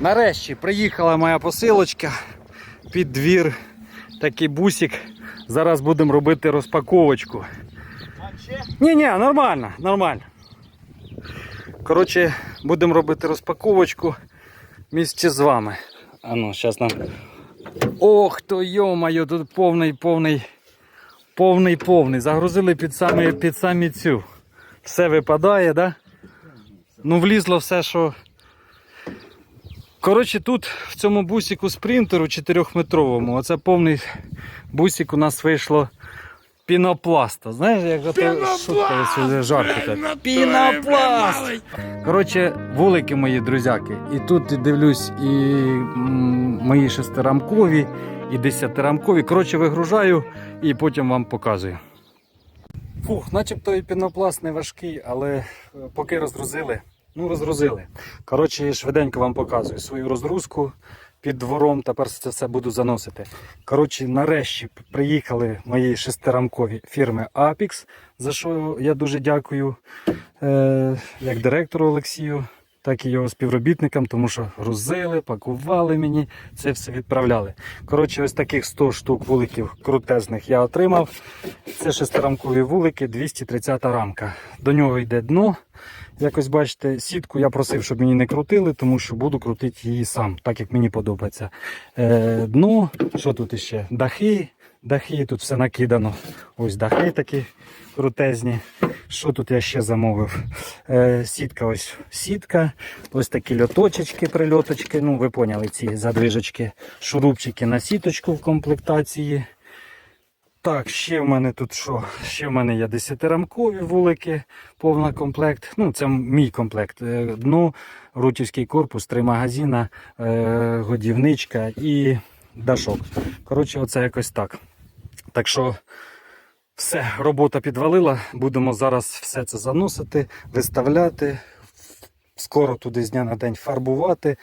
Нарешті приїхала моя посилочка під двір. Такий бусик. Зараз будемо робити розпаковочку. Ні, ні, нормально, нормально. Коротше, будемо робити розпаковочку місце з вами. А ну, зараз нам. Ох, то йо-моє, тут повний, повний, повний, повний. Загрузили під самі, під самі цю. Все випадає, да? Ну, влізло все, що. Коротше, тут в цьому бусику спринтеру 4-метровому, оце повний бусик у нас вийшло пінопласта. Знаєш, як же то шутка сюди жарко. Пінопласт! Коротше, вулики мої друзяки. І тут дивлюсь і мої шестирамкові, і десятирамкові. Коротше, вигружаю і потім вам показую. Фух, начебто і пінопласт не важкий, але е, поки розгрузили, ну розгрузили. Коротше, швиденько вам показую свою розгрузку під двором. Тепер це все буду заносити. Коротше, нарешті приїхали мої шестирамкові фірми Apix, за що я дуже дякую е, як директору Олексію, так і його співробітникам, тому що грузили, пакували мені, це все відправляли. Коротше, ось таких 100 штук вуликів крутезних я отримав. Це шестирамкові вулики, 230 рамка. До нього йде дно. Якось бачите, сітку я просив, щоб мені не крутили, тому що буду крутити її сам, так як мені подобається. Е, дно, що тут іще? Дахи. Дахи, тут все накидано. Ось дахи такі крутезні. Що тут я ще замовив? Е, сітка, ось сітка, ось такі льоточечки, прильоточки. Ну, ви поняли ці задвижечки, шурупчики на сіточку в комплектації. Так, ще в мене тут що? Ще в мене є 10-рамкові вулики, повна комплект. Ну, це мій комплект. Е, Дно, рутівський корпус, три магазина, е, годівничка і дашок. Коротше, оце якось так. Так що все, робота підвалила. Будемо зараз все це заносити, виставляти. Скоро туди з дня на день фарбувати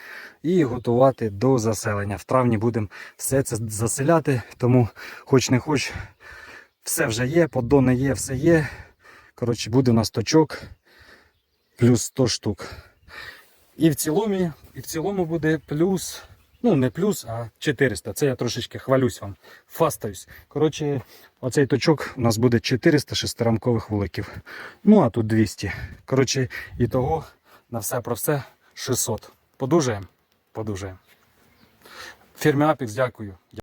і готувати до заселення. В травні будемо все це заселяти, тому хоч не хоч, все вже є, поддони є, все є. Коротше, буде у нас точок плюс 100 штук. І в цілому, і в цілому буде плюс, ну не плюс, а 400. Це я трошечки хвалюсь вам, фастаюсь. Коротше, оцей точок у нас буде 400 шестирамкових вуликів. Ну а тут 200. Коротше, і того на все про все 600. Подужаємо? Подужаємо. Фірмі Апікс дякую.